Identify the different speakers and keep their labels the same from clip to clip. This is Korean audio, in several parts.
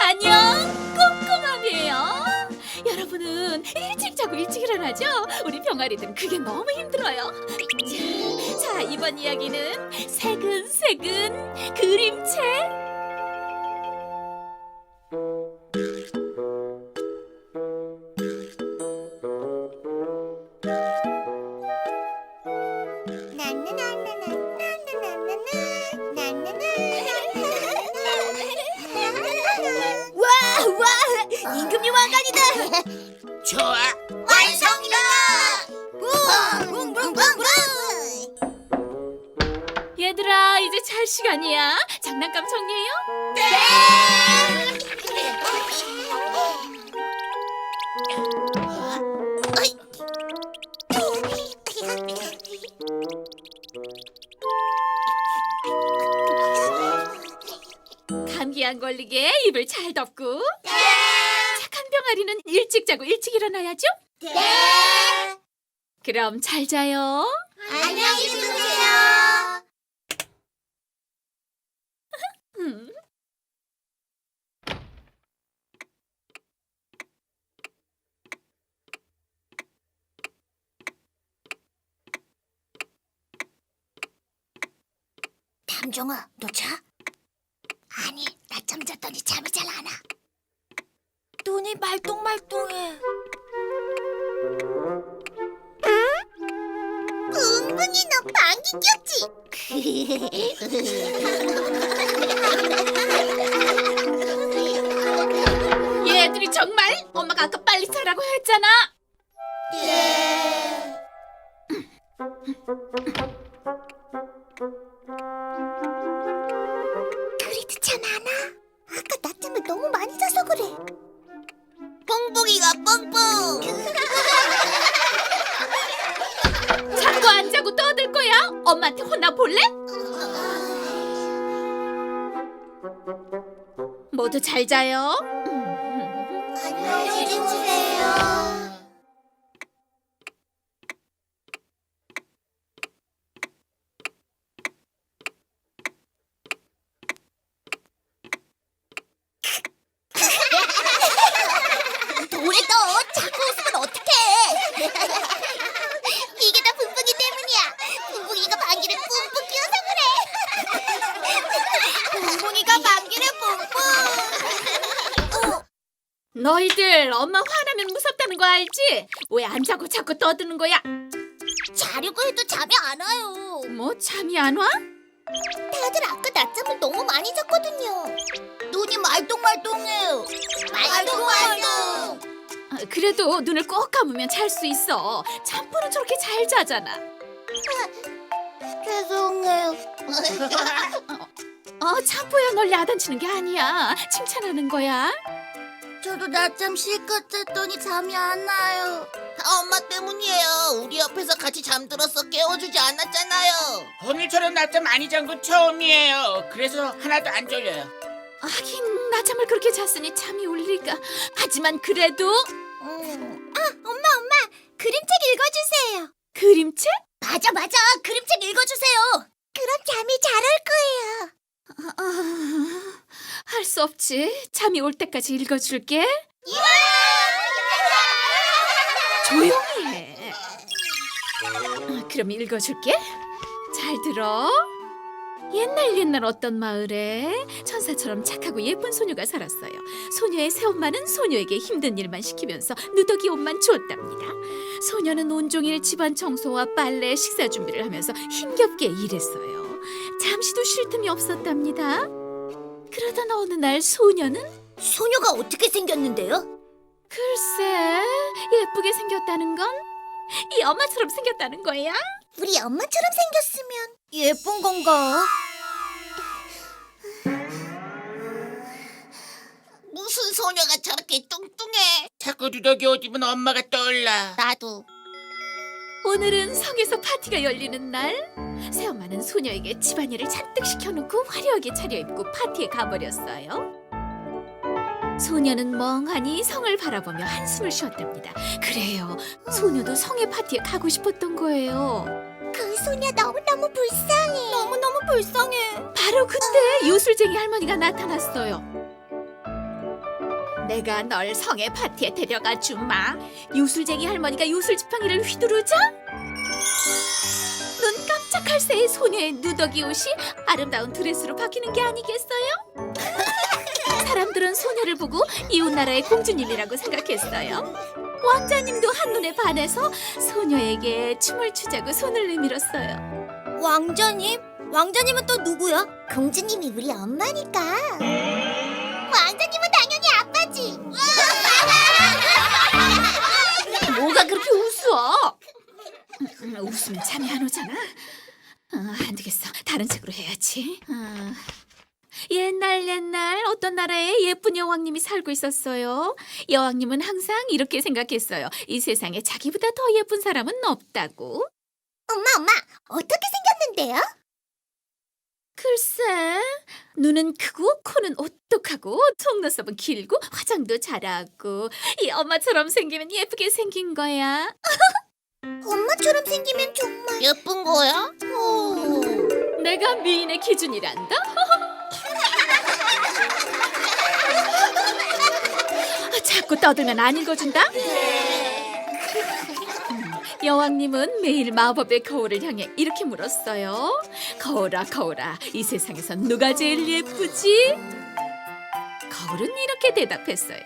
Speaker 1: 안녕, 꼼꼼함이에요. 여러분은 일찍 자고 일찍 일어나죠? 우리 병아리들은 그게 너무 힘들어요. 자, 자, 이번 이야기는 새근새근 그림책. 얘들아, 이제 잘 시간이야. 장난감 정리해요. 감기 안 걸리게 입을 잘 덮고. 착한 병아리는 일찍 자고 일찍 일어나야죠.
Speaker 2: 네!
Speaker 1: 그럼 잘 자요.
Speaker 2: 안녕히 주무세요.
Speaker 1: 음.
Speaker 2: 담정아, 너 자? 아니, 낮잠 잤더니 잠이 잘 안 와. 눈이 말똥말똥해. 뿡뿡이 너 방귀 꼈지?
Speaker 1: 얘들이 정말 엄마가 아까 빨리 자라고 했잖아.
Speaker 2: 예.
Speaker 1: 엄마한테 혼나 볼래? 모두 잘 자요.
Speaker 2: 안녕히 주무세요. 돌에 떠 자꾸 웃으면 어떡해 이게 다 분풍이 때문이야 분풍이가 방귀를 뿜뿜 끼워서 그래 분풍이가 방귀를 뿜뿜
Speaker 1: 너희들 엄마 화나면 무섭다는 거 알지? 왜 안 자고 자꾸 떠드는 거야?
Speaker 2: 자려고 해도 잠이 안 와요
Speaker 1: 뭐 잠이 안 와?
Speaker 2: 다들 아까 낮잠을 너무 많이 잤거든요 눈이 말똥말똥해요 말똥말똥
Speaker 1: 아, 그래도 눈을 꼭 감으면 잘 수 있어. 잠포는 저렇게 잘 자잖아.
Speaker 2: 죄송해요
Speaker 1: 어, 잠포야 널 야단치는 게 아니야. 칭찬하는 거야.
Speaker 2: 저도 낮잠 실컷 잤더니 잠이 안 와요. 다 엄마 때문이에요. 우리 옆에서 같이 잠들었어 깨워주지 않았잖아요.
Speaker 3: 오늘처럼 낮잠 많이 잔 건 처음이에요. 그래서 하나도 안 졸려요.
Speaker 1: 하긴 낮잠을 그렇게 잤으니 잠이 올 리가. 하지만 그래도
Speaker 2: 음. 아, 엄마, 엄마, 그림책 읽어주세요.
Speaker 1: 그림책?
Speaker 2: 맞아, 맞아, 그림책 읽어주세요. 그럼 잠이 잘 올 거예요.
Speaker 1: 아, 할 수 없지. 잠이 올 때까지 읽어줄게. 조용히 해. 아, 그럼 읽어줄게. 잘 들어. 옛날 옛날 어떤 마을에 천사처럼 착하고 예쁜 소녀가 살았어요. 소녀의 새엄마는 소녀에게 힘든 일만 시키면서 누더기 옷만 주었답니다. 소녀는 온종일 집안 청소와 빨래, 식사 준비를 하면서 힘겹게 일했어요. 잠시도 쉴 틈이 없었답니다. 그러던 어느 날 소녀는
Speaker 2: 소녀가 어떻게 생겼는데요?
Speaker 1: 글쎄 예쁘게 생겼다는 건 이 엄마처럼 생겼다는 거야.
Speaker 2: 우리 엄마처럼 생겼으면 예쁜 건가? 무슨 소녀가 저렇게 뚱뚱해?
Speaker 3: 자꾸 누더기 옷 입은 엄마가 떠올라.
Speaker 2: 나도.
Speaker 1: 오늘은 성에서 파티가 열리는 날 새엄마는 소녀에게 집안일을 잔뜩 시켜놓고 화려하게 차려입고 파티에 가버렸어요 소녀는 멍하니 성을 바라보며 한숨을 쉬었답니다 그래요 소녀도 성의 파티에 가고 싶었던 거예요
Speaker 2: 그 소녀 너무너무 불쌍해. 너무너무 불쌍해.
Speaker 1: 바로 그때 요술쟁이 할머니가 나타났어요. 내가 널 성의 파티에 데려가 주마. 요술쟁이 할머니가 요술 지팡이를 휘두르자 눈 깜짝할 새의 소녀의 누더기 옷이 아름다운 드레스로 바뀌는 게 아니겠어요? 사람들은 소녀를 보고 이웃 나라의 공주님이라고 생각했어요. 왕자님도 한눈에 반해서 소녀에게 춤을 추자고 손을 내밀었어요.
Speaker 2: 왕자님? 왕자님은 또 누구야? 공주님이 우리 엄마니까.
Speaker 1: 해야지. 어. 옛날 옛날 어떤 나라에 예쁜 여왕님이 살고 있었어요. 여왕님은 항상 이렇게 생각했어요. 이 세상에 자기보다 더 예쁜 사람은 없다고.
Speaker 2: 엄마, 엄마, 어떻게 생겼는데요?
Speaker 1: 글쎄, 눈은 크고 코는 오똑하고 속눈썹은 길고 화장도 잘하고 이 엄마처럼 생기면 예쁘게 생긴 거야.
Speaker 2: 엄마처럼 생기면 정말 예쁜 거야? 오.
Speaker 1: 내가 미인의 기준이란다. 아, 자꾸 떠들면 안 읽어준다. 음, 여왕님은 매일 마법의 거울을 향해 이렇게 물었어요. 거울아, 거울아, 이 세상에선 누가 제일 예쁘지? 거울은 이렇게 대답했어요.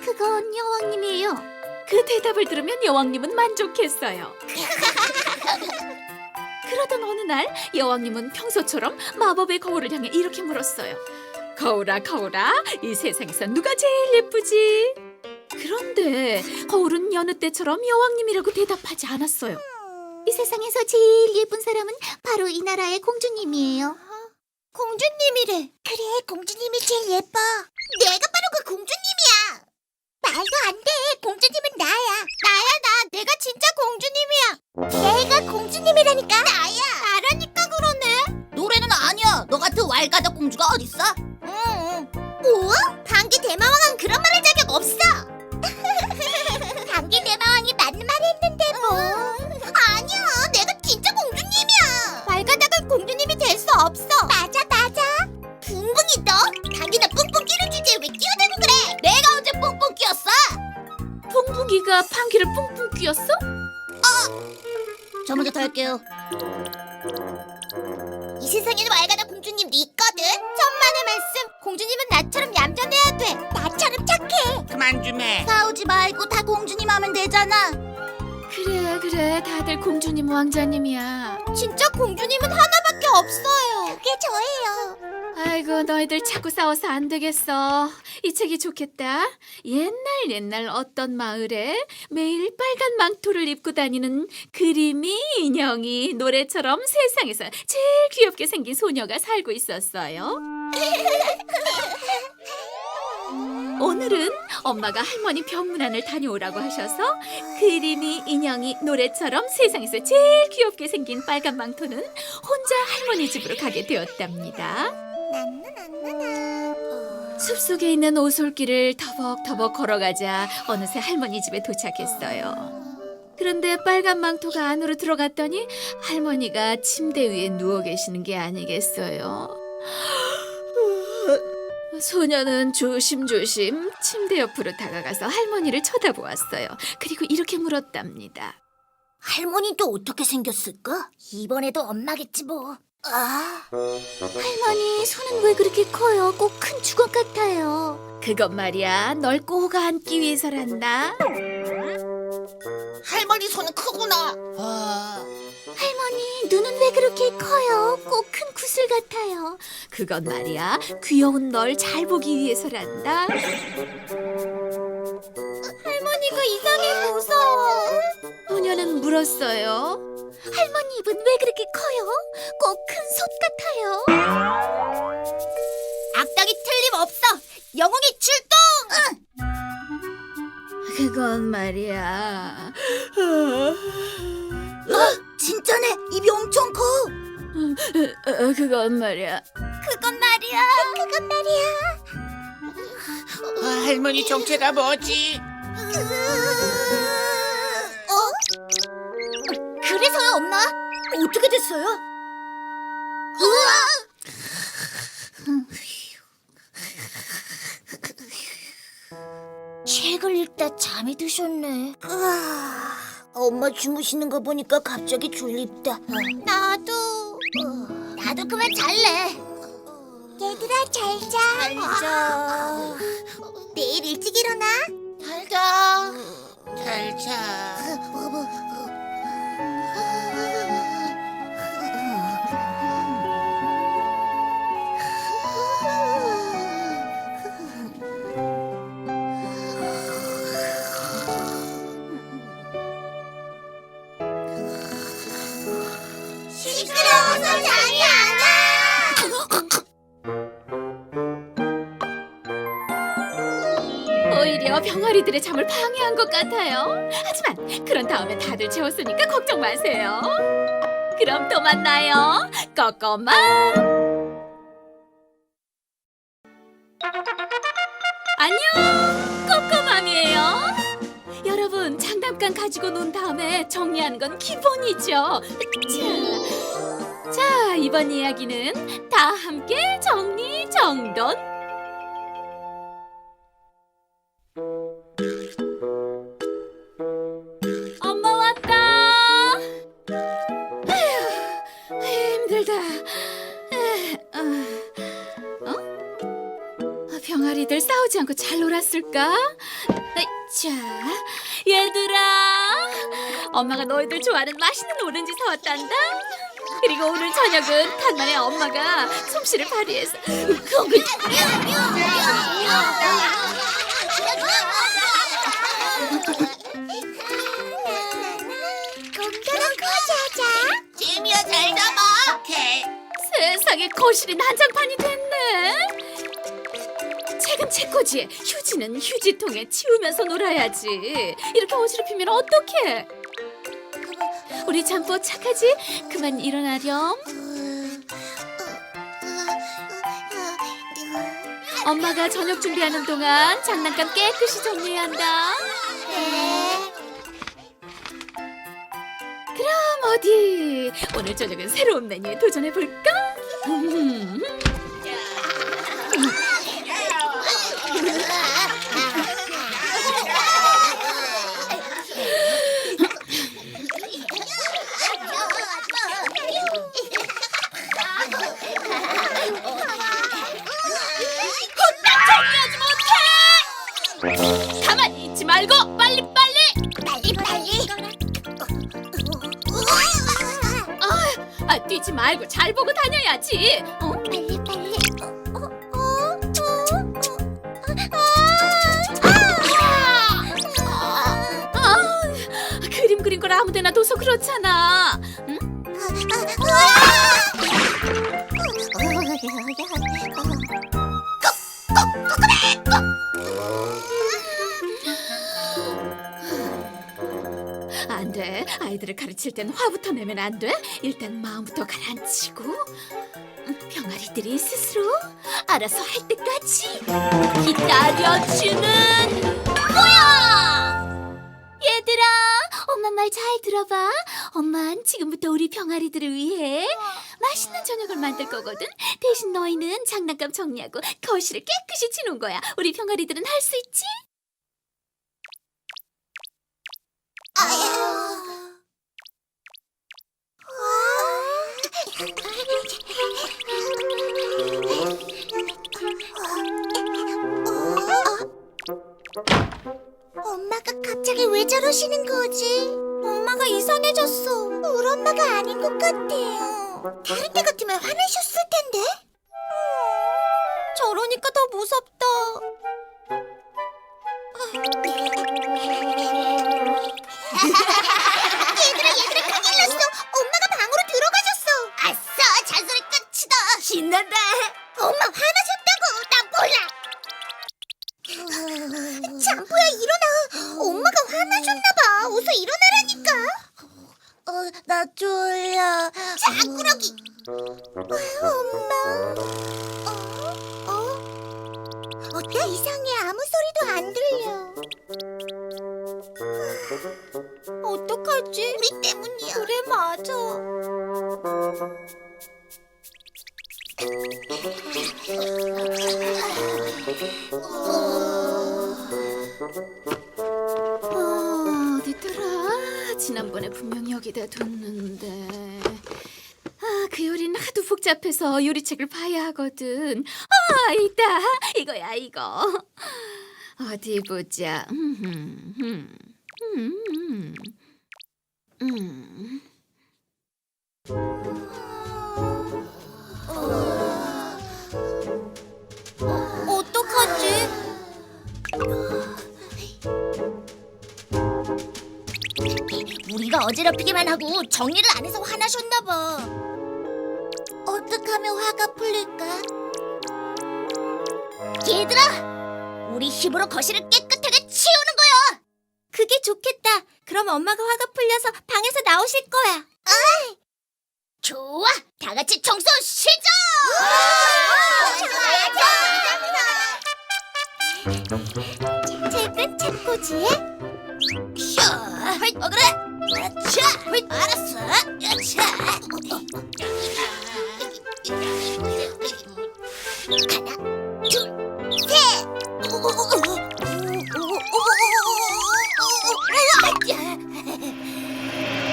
Speaker 2: 그건 여왕님이에요.
Speaker 1: 그 대답을 들으면 여왕님은 만족했어요. 그러던 어느 날 여왕님은 평소처럼 마법의 거울을 향해 이렇게 물었어요. 거울아 거울아 이 세상에서 누가 제일 예쁘지? 그런데 거울은 여느 때처럼 여왕님이라고 대답하지 않았어요.
Speaker 2: 이 세상에서 제일 예쁜 사람은 바로 이 나라의 공주님이에요. 공주님이래. 그래, 공주님이 제일 예뻐. 내가 바로 그 공주님이야. 말도 안 돼. 공주님은 나야. 나야, 나. 내가 진짜 공주님이야. 내가 공주님이라니까. 나야. 나라니까 그러네. 노래는 아니야. 너 같은 왈가닥 공주가 어딨어? 응, 응. 우와? 방귀 대마왕은 그런 말할 자격 없어. 방귀 대마왕이 맞는 말 했는데 뭐. 아니야, 내가 진짜 공주님이야. 왈가닥은 공주님이 될 수 없어. 맞아, 맞아. 붕붕이 너 당기나 뿡뿡 끼는 주제에 왜 끼어들고 그래? 내가 언제 뿡뿡 끼었어?
Speaker 1: 뿡뿡이가 방귀를 뿡뿡 뀌었어?
Speaker 2: 저 먼저 더 할게요. 이 세상에는 왈가닥 공주님도 있거든. 천만의 말씀. 공주님은 나처럼 얌전해야 돼. 나처럼 착해.
Speaker 3: 그만 좀 해.
Speaker 2: 싸우지 말고 다 공주님 하면 되잖아.
Speaker 1: 그래 그래 다들 공주님 왕자님이야.
Speaker 2: 진짜 공주님은 하나밖에 없어요. 그게 저예요.
Speaker 1: 아이고 너희들 자꾸 싸워서 안 되겠어. 이 책이 좋겠다. 옛날 옛날 어떤 마을에 매일 빨간 망토를 입고 다니는 그림이 인형이 노래처럼 세상에서 제일 귀엽게 생긴 소녀가 살고 있었어요. 오늘은 엄마가 할머니 병문안을 다녀오라고 하셔서 그림이 인형이 노래처럼 세상에서 제일 귀엽게 생긴 빨간 망토는 혼자 할머니 집으로 가게 되었답니다. 숲속에 있는 오솔길을 터벅터벅 걸어가자 어느새 할머니 집에 도착했어요. 그런데 빨간 망토가 안으로 들어갔더니 할머니가 침대 위에 누워 계시는 게 아니겠어요. 소녀는 조심조심 침대 옆으로 다가가서 할머니를 쳐다보았어요. 그리고 이렇게 물었답니다.
Speaker 2: 할머니도 어떻게 생겼을까? 이번에도 엄마겠지 뭐. 아, 할머니 손은 왜 그렇게 커요? 꼭 큰 주걱 같아요.
Speaker 1: 그것 말이야, 널꼭 안기 위해서란다.
Speaker 2: 할머니 손은 크구나. 할머니 눈은 왜 그렇게 커요? 꼭 큰 구슬 같아요.
Speaker 1: 그것 말이야, 귀여운 널 잘 보기 위해서란다.
Speaker 2: 할머니가 이상해 무서워.
Speaker 1: 소녀는 물었어요.
Speaker 2: 할머니 입은 왜 그렇게 커요? 꼭 큰 솥 같아요. 악당이 틀림없어. 영웅이 출동!
Speaker 1: 그건 말이야.
Speaker 2: 진짜네. 입이 엄청 커.
Speaker 1: 어, 그건 말이야.
Speaker 2: 그건 말이야. 그건 말이야.
Speaker 3: 아, 할머니 정체가 뭐지?
Speaker 2: 어? 됐어요? 책을 읽다 잠이 드셨네. 으아, 엄마 주무시는 거 보니까 갑자기 졸립다. 나도. 나도 그만 잘래. 얘들아 잘 자. 잘 자. 내일 일찍 일어나. 잘 자.
Speaker 3: 잘 자.
Speaker 1: 아리들의 잠을 방해한 것 같아요. 하지만 그런 다음에 다들 재웠으니까 걱정 마세요. 그럼 또 만나요. 꺼꺼맘. 안녕. 꺼꺼맘이에요. 여러분 장난감 가지고 논 다음에 정리하는 건 기본이죠. 자, 자 이번 이야기는 다 함께 정리 정돈. 싸우지 않고 잘 놀았을까? 자, 얘들아, 엄마가 너희들 좋아하는 맛있는 오렌지 사왔단다. 그리고 오늘 저녁은 간만에 엄마가 솜씨를 발휘해서 그건
Speaker 2: 잘 잡아.
Speaker 3: 오케이.
Speaker 1: 세상에 거실이 난장판이 됐네. 책은 책꽂이에 휴지는 휴지통에 치우면서 놀아야지. 이렇게 어지럽히면 어떡해? 우리 잠보 착하지? 그만 일어나렴. 엄마가 저녁 준비하는 동안 장난감 깨끗이 정리해야 한다. 그럼 어디? 오늘 저녁은 새로운 메뉴에 도전해 볼까? 다녀야지. 어?
Speaker 2: 빨리 빨리.
Speaker 1: 아, 그림 그린 걸 아무데나 둬서 그렇잖아. 응? 안 돼. 아이들을 가르칠 땐 화부터 내면 안 돼. 일단 마음부터 가라앉히고 음, 병아리들이 스스로 알아서 할 때까지 기다려주는 거야. 얘들아, 엄마 말 잘 들어봐. 엄만 지금부터 우리 병아리들을 위해 맛있는 저녁을 만들 거거든. 대신 너희는 장난감 정리하고 거실을 깨끗이 치는 거야. 우리 병아리들은 할 수 있지?
Speaker 2: 엄마 엄마가 아닌 것 같아요. 다른 때 같으면 화내셨을 몰라. 자꾸러기. 엄마. 어? 어? 어때? 이상해. 아무 소리도 안 들려. 아, 어떡하지? 우리 때문이야. 그래 맞아.
Speaker 1: 어... 어디더라? 지난번에 분명 여기다 뒀는데. 아, 그 요리는 하도 복잡해서 요리책을 봐야 하거든. 아, 있다. 이거야, 이거. 어디 보자. 음, 음, 음, 음.
Speaker 2: 어지럽히기만 하고 정리를 안 해서 화나셨나 봐. 어떻게 하면 화가 풀릴까? 얘들아, 우리 힘으로 거실을 깨끗하게 치우는 거야. 그게 좋겠다. 그럼 엄마가 화가 풀려서 방에서 나오실 거야. 아, 좋아, 다 같이 청소 시작! 책은 책꽂이에 샤, 어 그래? 자, 알았어. 자, 하나, 둘, 셋.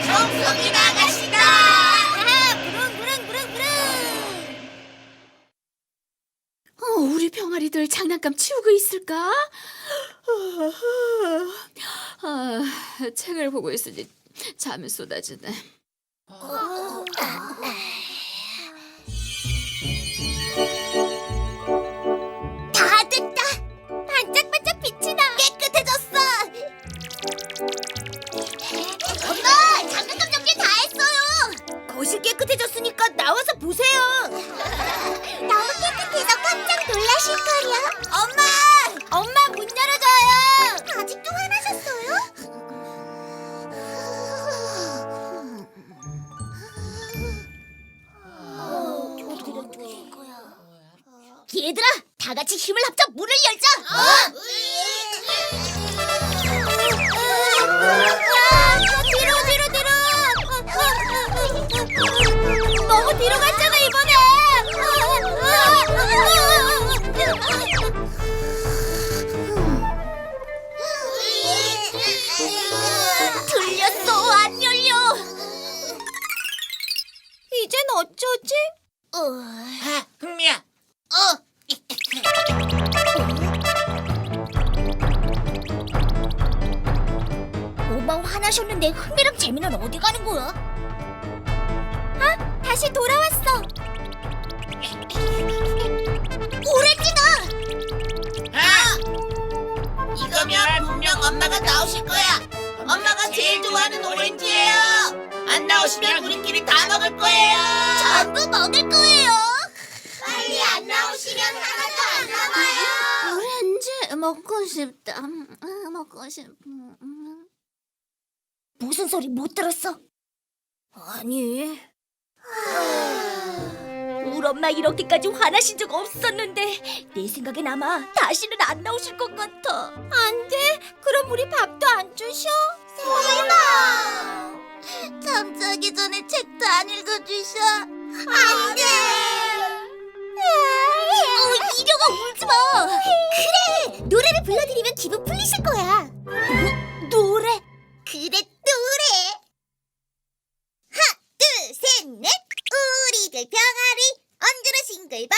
Speaker 3: 청소기 나가시다.
Speaker 2: 부릉 부릉 부릉 부릉.
Speaker 1: 어, 우리 병아리들 장난감 치우고 있을까? 아, 책을 보고 있으니 잠이 쏟아지네.
Speaker 3: 나오시면 우리끼리 다 먹을 거예요.
Speaker 2: 전부 먹을 거예요. 빨리 안 나오시면 하나도 안 남아요.
Speaker 1: 오렌지 먹고 싶다. 음, 먹고 싶. 음.
Speaker 2: 무슨 소리 못 들었어? 아니. 우리 엄마 이렇게까지 화나신 적 없었는데 내 생각엔 아마 다시는 안 나오실 것 같아. 안 돼. 그럼 우리 밥도 안 주셔? 설마. 잠자기 전에 책도 안 읽어주셔? 안 돼. 어, 이려가 울지 마. 그래. 노래를 불러드리면 기분 풀리실 거야. 노래? 그래 노래 하나 둘 셋 넷 우리들 병아리 언제나 싱글벙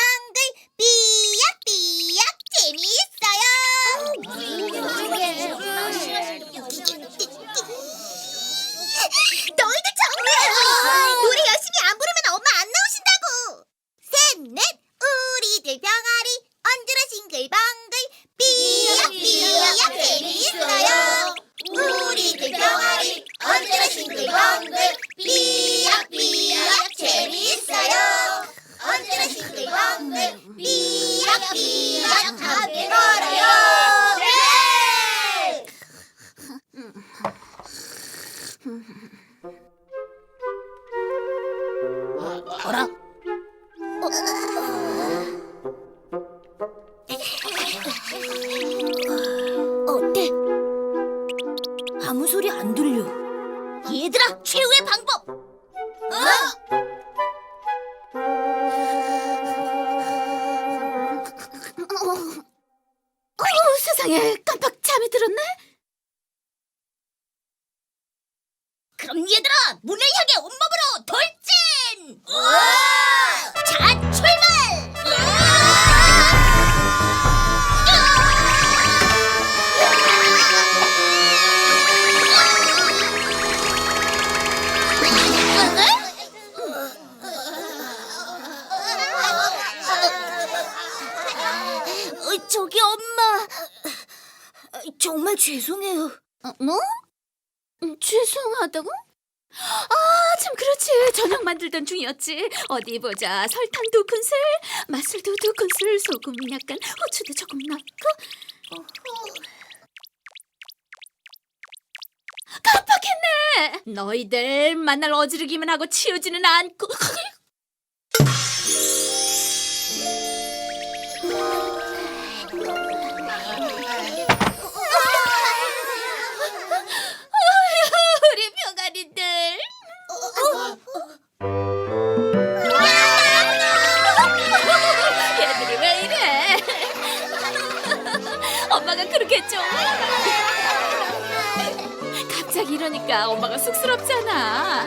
Speaker 2: 뭐?
Speaker 1: 음, 죄송하다고? 아, 참 그렇지. 저녁 만들던 중이었지. 어디 보자. 설탕 두 큰술, 맛술도 두 큰술, 소금 약간, 후추도 조금 넣고. 깜빡했네. 너희들 만날 어지르기만 하고 치우지는 않고. 엄마가 쑥스럽잖아.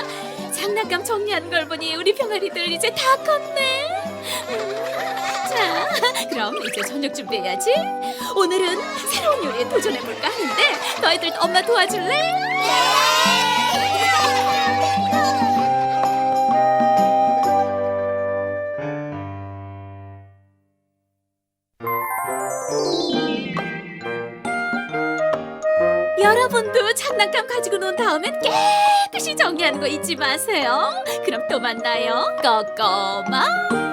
Speaker 1: 장난감 정리하는 걸 보니 우리 병아리들 이제 다 컸네. 음, 자, 그럼 이제 저녁 준비해야지. 오늘은 새로운 요리에 도전해볼까 하는데 너희들 엄마 도와줄래? 장난감 가지고 논 다음엔 깨끗이 정리하는 거 잊지 마세요. 그럼 또 만나요. 꼬꼬마.